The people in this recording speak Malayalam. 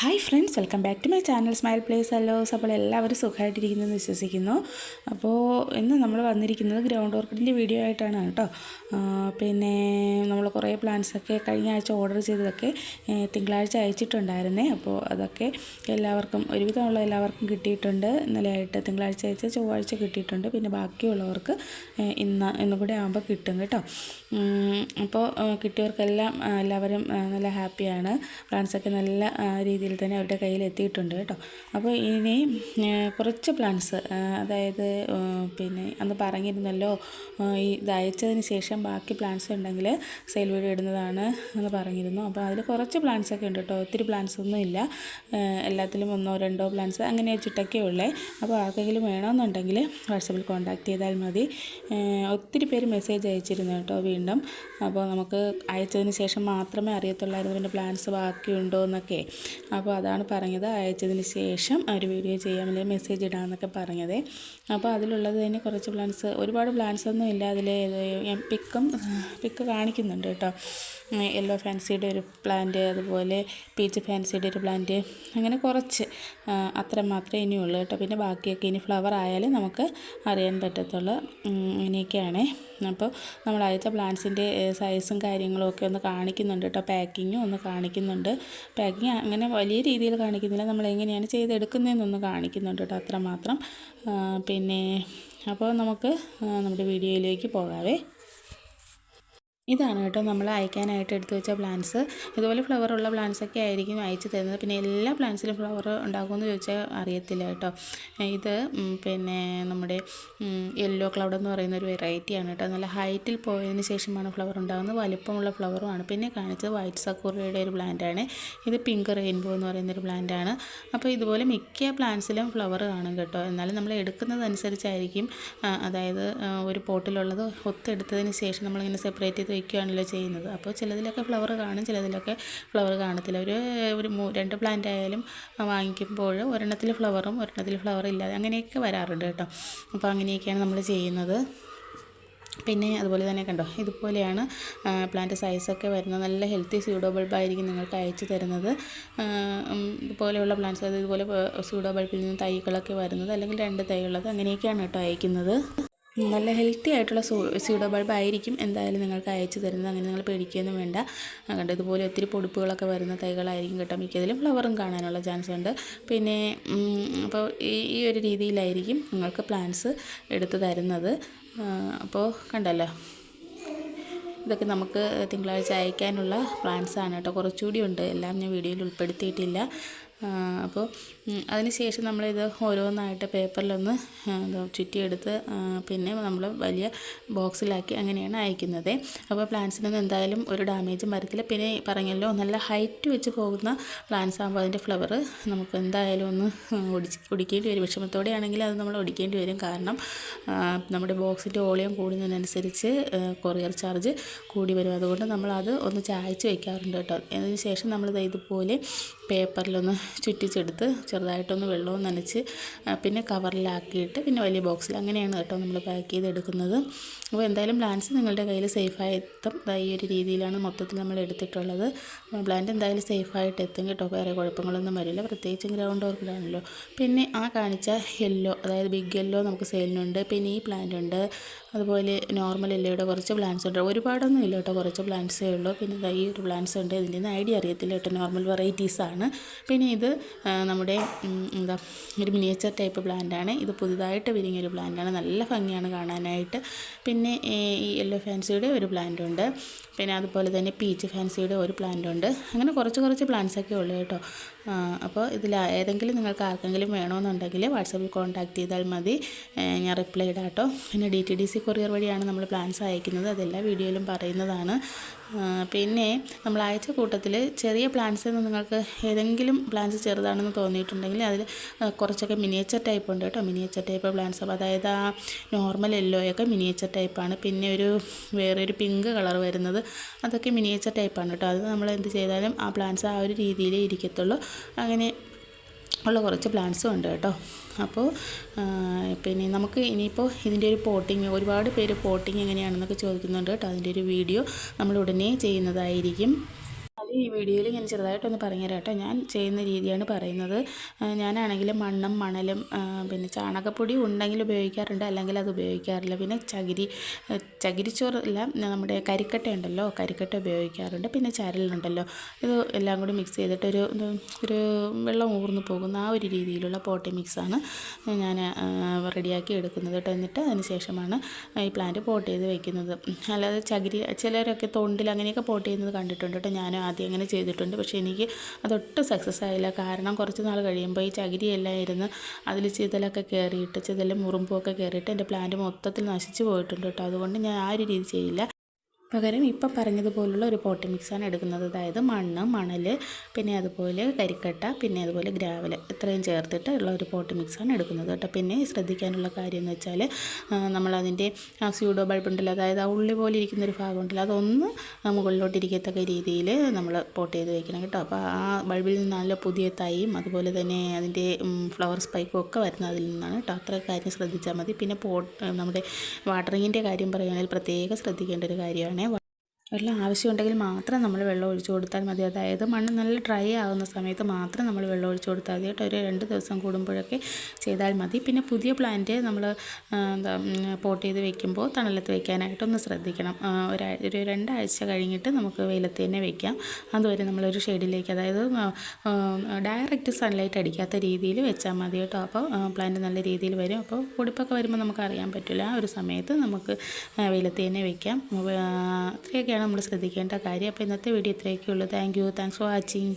Hi friends welcome back to my channel smile place അല്ലോസ് അപ്പോൾ എല്ലാവരും സുഖമായിട്ടിരിക്കുന്നതെന്ന് വിശ്വസിക്കുന്നു. അപ്പോൾ ഇന്ന് നമ്മൾ വന്നിരിക്കുന്നത് ഗ്രൗണ്ട് വർക്കിന്റെ വീഡിയോ ആയിട്ടാണ് കേട്ടോ. പിന്നെ നമ്മൾ കുറേ പ്ലാന്റ്സൊക്കെ കഴിഞ്ഞ ആഴ്ച ഓർഡർ ചെയ്തതൊക്കെ തിങ്കളാഴ്ച അയച്ചിട്ടുണ്ടായിരുന്നേ. അപ്പോൾ അതൊക്കെ എല്ലാവർക്കും ഒരുവിധമുള്ള എല്ലാവർക്കും കിട്ടിയിട്ടുണ്ട്. ഇന്നലെയായിട്ട് തിങ്കളാഴ്ച അയച്ച ചൊവ്വാഴ്ച കിട്ടിയിട്ടുണ്ട്. പിന്നെ ബാക്കിയുള്ളവർക്ക് ഇന്ന് ഇന്നും കൂടെ ആകുമ്പോൾ കിട്ടും കേട്ടോ. അപ്പോൾ കിട്ടിയവർക്കെല്ലാം എല്ലാവരും നല്ല ഹാപ്പിയാണ്. പ്ലാന്റ്സൊക്കെ നല്ല ആ, രീതിയിൽ തന്നെ അവരുടെ കയ്യിൽ എത്തിയിട്ടുണ്ട് കേട്ടോ. അപ്പോൾ ഇനി കുറച്ച് പ്ലാൻസ് അതായത് പിന്നെ അന്ന് പറഞ്ഞിരുന്നല്ലോ ഈ ഇത് അയച്ചതിന് ശേഷം ബാക്കി പ്ലാൻസ് ഉണ്ടെങ്കിൽ സെയിൽ വീഡിയോ ഇടുന്നതാണ് എന്ന് പറഞ്ഞിരുന്നു. അപ്പോൾ അതിൽ കുറച്ച് പ്ലാൻസ് ഒക്കെ ഉണ്ട് കേട്ടോ. ഒത്തിരി പ്ലാൻസ് ഒന്നും ഇല്ല. എല്ലാത്തിലും ഒന്നോ രണ്ടോ പ്ലാൻസ് അങ്ങനെ വെച്ചിട്ടൊക്കെ ഉള്ളേ. അപ്പോൾ ആർക്കെങ്കിലും വേണമെന്നുണ്ടെങ്കിൽ വാട്സപ്പിൽ കോൺടാക്ട് ചെയ്താൽ മതി. ഒത്തിരി പേര് മെസ്സേജ് അയച്ചിരുന്നു കേട്ടോ വീണ്ടും. അപ്പോൾ നമുക്ക് അയച്ചതിന് ശേഷം മാത്രമേ അറിയത്തുള്ളായിരുന്നു. പിന്നെ പ്ലാൻസ് ബാക്കിയുണ്ടോ എന്നൊക്കെ. അപ്പോൾ അതാണ് പറഞ്ഞത്. അയച്ചതിന് ശേഷം ഒരു വീഡിയോ ചെയ്യാം അല്ലെങ്കിൽ മെസ്സേജ് ഇടാമെന്നൊക്കെ പറഞ്ഞത്. അപ്പോൾ അതിലുള്ളത് തന്നെ കുറച്ച് പ്ലാൻസ് ഒരുപാട് പ്ലാൻസ് ഒന്നും ഇല്ല. അതിൽ ഞാൻ പിക്കും പിക്ക് കാണിക്കുന്നുണ്ട് കേട്ടോ. യെല്ലോ ഫാൻസിയുടെ ഒരു പ്ലാന്റ് അതുപോലെ പീച്ച് ഫാൻസിയുടെ ഒരു പ്ലാന്റ് അങ്ങനെ കുറച്ച് അത്ര മാത്രമേ ഇനിയുള്ളൂ കേട്ടോ. പിന്നെ ബാക്കിയൊക്കെ ഇനി ഫ്ലവർ ആയാലും നമുക്ക് അറിയാൻ പറ്റത്തുള്ളൂ. അങ്ങനെയൊക്കെയാണേ അപ്പോൾ നമ്മൾ അയച്ച പ്ലാന്റ്സിന്റെ സൈസും കാര്യങ്ങളും ഒക്കെ ഒന്ന് കാണിക്കുന്നുണ്ട് കേട്ടോ. പാക്കിങ്ങും ഒന്ന് കാണിക്കുന്നുണ്ട്. പാക്കിങ് അങ്ങനെ വലിയ രീതിയിൽ കാണിക്കുന്നില്ല. നമ്മൾ എങ്ങനെയാണ് ചെയ്തെടുക്കുന്നതെന്നൊന്ന് കാണിക്കുന്നുണ്ട് കേട്ടോ അത്രമാത്രം. പിന്നെ അപ്പോൾ നമുക്ക് നമ്മുടെ വീഡിയോയിലേക്ക് പോകാവേ. ഇതാണ് കേട്ടോ നമ്മൾ അയക്കാനായിട്ട് എടുത്തു വെച്ച പ്ലാന്റ്സ് ഇതുപോലെ ഫ്ലവർ ഉള്ള പ്ലാന്റ്സൊക്കെ ആയിരിക്കും അയച്ചു തരുന്നത്. പിന്നെ എല്ലാ പ്ലാന്റ്സിലും ഫ്ലവർ ഉണ്ടാകുമെന്ന് ചോദിച്ചാൽ അറിയത്തില്ല കേട്ടോ. ഇത് പിന്നെ നമ്മുടെ യെല്ലോ ക്ലൗഡ് എന്ന് പറയുന്ന ഒരു വെറൈറ്റിയാണ് കേട്ടോ. നല്ല ഹൈറ്റിൽ പോയതിന് ശേഷമാണ് ഫ്ലവർ ഉണ്ടാകുന്നത്. വലിപ്പമുള്ള ഫ്ലവറുമാണ് പിന്നെ കാണിച്ചത് വൈറ്റ് സക്കൂറയുടെ ഒരു പ്ലാന്റാണ് ഇത് പിങ്ക് റെയിൻബോ എന്ന് പറയുന്ന ഒരു പ്ലാന്റാണ് അപ്പോൾ ഇതുപോലെ മിക്ക പ്ലാന്റ്സിലും ഫ്ലവർ കാണും കേട്ടോ. എന്നാലും നമ്മൾ എടുക്കുന്നതനുസരിച്ചായിരിക്കും അതായത് ഒരു പോട്ടിലുള്ളത് ഒത്തെടുത്തതിന് ശേഷം നമ്മളിങ്ങനെ സെപ്പറേറ്റ് ചെയ്ത് വയ്ക്കുകയാണല്ലോ ചെയ്യുന്നത്. അപ്പോൾ ചിലതിലൊക്കെ ഫ്ലവർ കാണും ചിലതിലൊക്കെ ഫ്ലവർ കാണത്തില്ല. ഒരു ഒരു രണ്ട് പ്ലാന്റ് ആയാലും വാങ്ങിക്കുമ്പോൾ ഒരെണ്ണത്തിൽ ഫ്ലവറും ഒരെണ്ണത്തിൽ ഫ്ലവർ ഇല്ലാതെ അങ്ങനെയൊക്കെ വരാറുണ്ട് കേട്ടോ. അപ്പോൾ അങ്ങനെയൊക്കെയാണ് നമ്മൾ ചെയ്യുന്നത്. പിന്നെ അതുപോലെ തന്നെ കണ്ടോ ഇതുപോലെയാണ് പ്ലാന്റ് സൈസൊക്കെ വരുന്നത് നല്ല ഹെൽത്തി സ്യൂഡോ ബൾബായിരിക്കും നിങ്ങൾക്ക് അയച്ചു തരുന്നത്. ഇതുപോലെയുള്ള പ്ലാന്റ്സ് അത് ഇതുപോലെ സ്യൂഡോ ബൾബിൽ നിന്ന് തൈകളൊക്കെ വരുന്നത് അല്ലെങ്കിൽ രണ്ട് തൈകളത് അങ്ങനെയൊക്കെയാണ് കേട്ടോ അയക്കുന്നത്. നല്ല ഹെൽത്തി ആയിട്ടുള്ള സൂ സ്യൂഡോ ബൾബ് ആയിരിക്കും എന്തായാലും നിങ്ങൾക്ക് അയച്ചു തരുന്നത്. അങ്ങനെ നിങ്ങൾ പേടിക്കുകയൊന്നും വേണ്ട. കണ്ടോ ഇതുപോലെ ഒത്തിരി പൊടിപ്പുകളൊക്കെ വരുന്ന തൈകളായിരിക്കും കേട്ടോ മിക്കതിലും. ഫ്ലവറും കാണാനുള്ള ചാൻസ് ഉണ്ട്. പിന്നെ അപ്പോൾ ഈ ഈ ഒരു രീതിയിലായിരിക്കും നിങ്ങൾക്ക് പ്ലാന്റ്സ് എടുത്തു തരുന്നത്. അപ്പോൾ കണ്ടല്ലോ. ഇതൊക്കെ നമുക്ക് തിങ്കളാഴ്ച അയക്കാനുള്ള പ്ലാൻസാണ് കേട്ടോ. കുറച്ചുകൂടി ഉണ്ട്. എല്ലാം ഞാൻ വീഡിയോയിൽ ഉൾപ്പെടുത്തിയിട്ടില്ല. അപ്പോൾ അതിന് ശേഷം നമ്മളിത് ഓരോന്നായിട്ട് പേപ്പറിലൊന്ന് ചുറ്റിയെടുത്ത് പിന്നെ നമ്മൾ വലിയ ബോക്സിലാക്കി അങ്ങനെയാണ് അയക്കുന്നത്. അപ്പോൾ പ്ലാന്റ്സിനൊന്നും എന്തായാലും ഒരു ഡാമേജും വരത്തില്ല. പിന്നെ പറഞ്ഞല്ലോ നല്ല ഹൈറ്റ് വെച്ച് പോകുന്ന പ്ലാന്റ്സ് ആകുമ്പോൾ അതിന്റെ ഫ്ലവർ നമുക്ക് എന്തായാലും ഒന്ന് ഒടിച്ച് ഒടിക്കേണ്ടി വരും. വിഷമത്തോടെ ആണെങ്കിൽ അത് നമ്മൾ ഒടിക്കേണ്ടി വരും. കാരണം നമ്മുടെ ബോക്സിന്റെ ഓളിയം കൂടുന്നതിനനുസരിച്ച് കൊറിയർ ചാർജ് കൂടി വരും. അതുകൊണ്ട് നമ്മളത് ഒന്ന് ചായച്ച് വയ്ക്കാറുണ്ട് കേട്ടോ. അതിന് ശേഷം നമ്മളിത് ഇതുപോലെ പേപ്പറിലൊന്ന് ചുറ്റിച്ചെടുത്ത് ചെറുതായിട്ടൊന്ന് വെള്ളവും നനച്ച് പിന്നെ കവറിലാക്കിയിട്ട് പിന്നെ വലിയ ബോക്സിൽ അങ്ങനെയാണ് കേട്ടോ നമ്മൾ പാക്ക് ചെയ്തെടുക്കുന്നത്. അപ്പോൾ എന്തായാലും പ്ലാന്റ്സ് നിങ്ങളുടെ കയ്യിൽ സേഫായിട്ടും ഈ ഒരു രീതിയിലാണ് മൊത്തത്തിൽ നമ്മൾ എടുത്തിട്ടുള്ളത്. പ്ലാന്റ് എന്തായാലും സേഫായിട്ട് എത്തും കേട്ടോ. വേറെ കുഴപ്പങ്ങളൊന്നും വരില്ല. പ്രത്യേകിച്ചും ഗ്രൗണ്ട് വർക്കിലാണല്ലോ പിന്നെ ആ കാണിച്ച യെല്ലോ അതായത് ബിഗ് യെല്ലോ നമുക്ക് സെയിലിനുണ്ട് പിന്നെ ഈ പ്ലാന്റ് ഉണ്ട്. അതുപോലെ നോർമൽ യെല്ലോയുടെ കുറച്ച് പ്ലാന്റ്സ് ഉണ്ട്. ഒരുപാടൊന്നും ഇല്ല കേട്ടോ. കുറച്ച് പ്ലാന്റ്സേ ഉള്ളൂ. പിന്നെ ഈ ഒരു പ്ലാന്റ്സ് ഉണ്ട്. ഇതിന്റെ ഒന്നും ഐഡിയ അറിയത്തില്ല കേട്ടോ. നോർമൽ വെറൈറ്റീസാണ് പിന്നെ ഇത് നമ്മുടെ എന്താ ഒരു മിനിയേച്ചർ ടൈപ്പ് പ്ലാന്റ് ആണ്. ഇത് പുതുതായിട്ട് വിരിഞ്ഞ ഒരു പ്ലാന്റ് ആണ്. നല്ല ഭംഗിയാണ് കാണാനായിട്ട്. പിന്നെ ഈ യെല്ലോ ഫാൻസിയുടെ ഒരു പ്ലാന്റ് ഉണ്ട്. പിന്നെ അതുപോലെ തന്നെ പീച്ച് ഫാൻസിയുടെ ഒരു പ്ലാന്റ് ഉണ്ട്. അങ്ങനെ കുറച്ച് കുറച്ച് പ്ലാന്റ്സ് ഒക്കെ ഉള്ളു കേട്ടോ. അപ്പോൾ ഇതിൽ ഏതെങ്കിലും നിങ്ങൾക്ക് ആർക്കെങ്കിലും വേണമെന്നുണ്ടെങ്കിൽ വാട്സപ്പിൽ കോൺടാക്ട് ചെയ്താൽ മതി. ഞാൻ റിപ്ലൈ ഇടാം കേട്ടോ. പിന്നെ D T D C courier വഴിയാണ് നമ്മൾ പ്ലാൻസ് അയക്കുന്നത്. അതെല്ലാ വീഡിയോയിലും പറയുന്നതാണ്. പിന്നെ നമ്മൾ അയച്ച കൂട്ടത്തിൽ ചെറിയ പ്ലാന്റ്സിൽ നിന്ന് നിങ്ങൾക്ക് ഏതെങ്കിലും പ്ലാന്റ്സ് ചെറുതാണെന്ന് തോന്നിയിട്ടുണ്ടെങ്കിൽ അതിൽ കുറച്ചൊക്കെ മിനിയേച്ചർ ടൈപ്പ് ഉണ്ട് കേട്ടോ. മിനിയേച്ചർ ടൈപ്പ് പ്ലാന്റ്സ് അപ്പോൾ അതായത് ആ നോർമൽ യെല്ലോയൊക്കെ മിനിയേച്ചർ ടൈപ്പാണ് പിന്നെ ഒരു വേറെ ഒരു പിങ്ക് കളർ വരുന്നത് അതൊക്കെ മിനിയേച്ചർ ടൈപ്പാണ് കേട്ടോ. അത് നമ്മൾ എന്ത് ചെയ്താലും ആ പ്ലാന്റ്സ് ആ ഒരു രീതിയിലേ ഇരിക്കത്തുള്ളൂ. അങ്ങനെ ഉള്ള കുറച്ച് പ്ലാന്റ്സും ഉണ്ട് കേട്ടോ. അപ്പോൾ പിന്നെ നമുക്ക് ഇനിയിപ്പോൾ ഇതിന്റെ ഒരു പോട്ടിങ് ഒരുപാട് പേര് പോട്ടിങ് എങ്ങനെയാണെന്നൊക്കെ ചോദിക്കുന്നുണ്ട് കേട്ടോ. അതിന്റെ ഒരു വീഡിയോ നമ്മൾ ഉടനെ ചെയ്യുന്നതായിരിക്കും. ഈ വീഡിയോയിൽ ഞാൻ ചെറുതായിട്ടൊന്ന് പറഞ്ഞുതരാം കേട്ടോ ഞാൻ ചെയ്യുന്ന രീതിയാണ് പറയുന്നത്. ഞാനാണെങ്കിൽ മണ്ണും മണലും പിന്നെ ചാണകപ്പൊടി ഉണ്ടെങ്കിൽ ഉപയോഗിക്കാറുണ്ട് അല്ലെങ്കിൽ അത് ഉപയോഗിക്കാറില്ല. പിന്നെ ചകിരി ചകിരിച്ചോറല്ല നമ്മുടെ കരിക്കട്ട ഉണ്ടല്ലോ കരിക്കട്ട ഉപയോഗിക്കാറുണ്ട്. പിന്നെ ചരലുണ്ടല്ലോ ഇത് എല്ലാം കൂടി മിക്സ് ചെയ്തിട്ട് ഒരു ഒരു വെള്ളം ഊർന്നു പോകുന്ന ആ ഒരു രീതിയിലുള്ള പോട്ടി മിക്സാണ് ഞാൻ റെഡിയാക്കി എടുക്കുന്നത് കേട്ടോ. എന്നിട്ട് അതിന് ശേഷമാണ് ഈ പ്ലാന്റ് പോട്ട് ചെയ്ത് വെക്കുന്നത്. അല്ലാതെ ചകിരി ചിലരൊക്കെ തൊണ്ടിൽ അങ്ങനെയൊക്കെ പോട്ട് ചെയ്യുന്നത് കണ്ടിട്ടുണ്ട് കേട്ടോ. ഞാൻ ആദ്യം അങ്ങനെ ചെയ്തിട്ടുണ്ട്. പക്ഷേ എനിക്ക് അതൊട്ടും സക്സസ് ആയില്ല. കാരണം കുറച്ച് നാൾ കഴിയുമ്പോൾ ഈ ചകിരിയെല്ലാം ഇരുന്ന് അതിൽ ചിതലൊക്കെ കയറിയിട്ട് ചിതലും മുറുമ്പുമൊക്കെ കയറിയിട്ട് എന്റെ പ്ലാന്റ് മൊത്തത്തിൽ നശിച്ചു പോയിട്ടുണ്ട് കേട്ടോ. അതുകൊണ്ട് ഞാൻ ആ ഒരു രീതി ചെയ്യില്ല. പകരം ഇപ്പം പറഞ്ഞതുപോലുള്ള ഒരു പോട്ടി മിക്സാണ് എടുക്കുന്നത്. അതായത് മണ്ണ് മണൽ പിന്നെ അതുപോലെ കരിക്കട്ട പിന്നെ അതുപോലെ ഗ്രാവൽ. ഇത്രയും ചേർത്തിട്ട് ഉള്ള ഒരു പോട്ടി മിക്സാണ് എടുക്കുന്നത് കേട്ടോ. പിന്നെ ശ്രദ്ധിക്കാനുള്ള കാര്യം എന്ന് വെച്ചാൽ നമ്മളതിന്റെ ആ സ്യൂഡോ ബൾബ് ഉണ്ടല്ലോ അതായത് ആ ഉള്ളി പോലെ ഇരിക്കുന്ന ഒരു ഭാഗം ഉണ്ടല്ലോ അതൊന്ന് മുകളിലോട്ട് ഇരിക്കത്തക്ക രീതിയിൽ നമ്മൾ പോട്ട് ചെയ്ത് വെക്കണം കേട്ടോ. അപ്പോൾ ആ ബൾബിൽ നിന്ന് നല്ല പുതിയ തൈയും അതുപോലെ തന്നെ അതിന്റെ ഫ്ലവർ സ്പൈക്കും ഒക്കെ വരുന്നത് അതിൽ നിന്നാണ് കേട്ടോ. അത്ര കാര്യം ശ്രദ്ധിച്ചാൽ മതി. പിന്നെ പോട്ട് നമ്മുടെ വാട്ടറിങ്ങിന്റെ കാര്യം പറയുകയാണെങ്കിൽ പ്രത്യേകം ശ്രദ്ധിക്കേണ്ട ഒരു കാര്യമാണ് വെള്ളം ആവശ്യമുണ്ടെങ്കിൽ മാത്രം നമ്മൾ വെള്ളം ഒഴിച്ചു കൊടുത്താൽ മതി. അതായത് മണ്ണ് നല്ല ഡ്രൈ ആകുന്ന സമയത്ത് മാത്രം നമ്മൾ വെള്ളം ഒഴിച്ചു കൊടുത്താൽ മതി കേട്ടോ. ഒരു രണ്ട് ദിവസം കൂടുമ്പോഴൊക്കെ ചെയ്താൽ മതി. പിന്നെ പുതിയ പ്ലാന്റ് നമ്മൾ എന്താ പോട്ട് ചെയ്ത് വെക്കുമ്പോൾ തണലത്ത് വെക്കാനായിട്ടൊന്ന് ശ്രദ്ധിക്കണം. ആ, ഒരാ രണ്ടാഴ്ച കഴിഞ്ഞിട്ട് നമുക്ക് വെയിലത്ത് തന്നെ വെക്കാം. അതുവരെ നമ്മളൊരു ഷെയ്ഡിലേക്ക് അതായത് ഡയറക്റ്റ് സൺലൈറ്റ് അടിക്കാത്ത രീതിയിൽ വെച്ചാൽ മതി കേട്ടോ. അപ്പോൾ പ്ലാന്റ് നല്ല രീതിയിൽ വരും. അപ്പോൾ പൊടിപ്പൊക്കെ വരുമ്പോൾ നമുക്ക് അറിയാൻ പറ്റില്ല. ആ ഒരു സമയത്ത് നമുക്ക് വെയിലത്ത് തന്നെ വെക്കാം. അത്രയൊക്കെയാണ് നമ്മൾ ശ്രദ്ധിക്കേണ്ട കാര്യം. അപ്പോൾ ഇന്നത്തെ വീഡിയോ ഇത്രയൊക്കെ ഉള്ളൂ thank you thanks for watching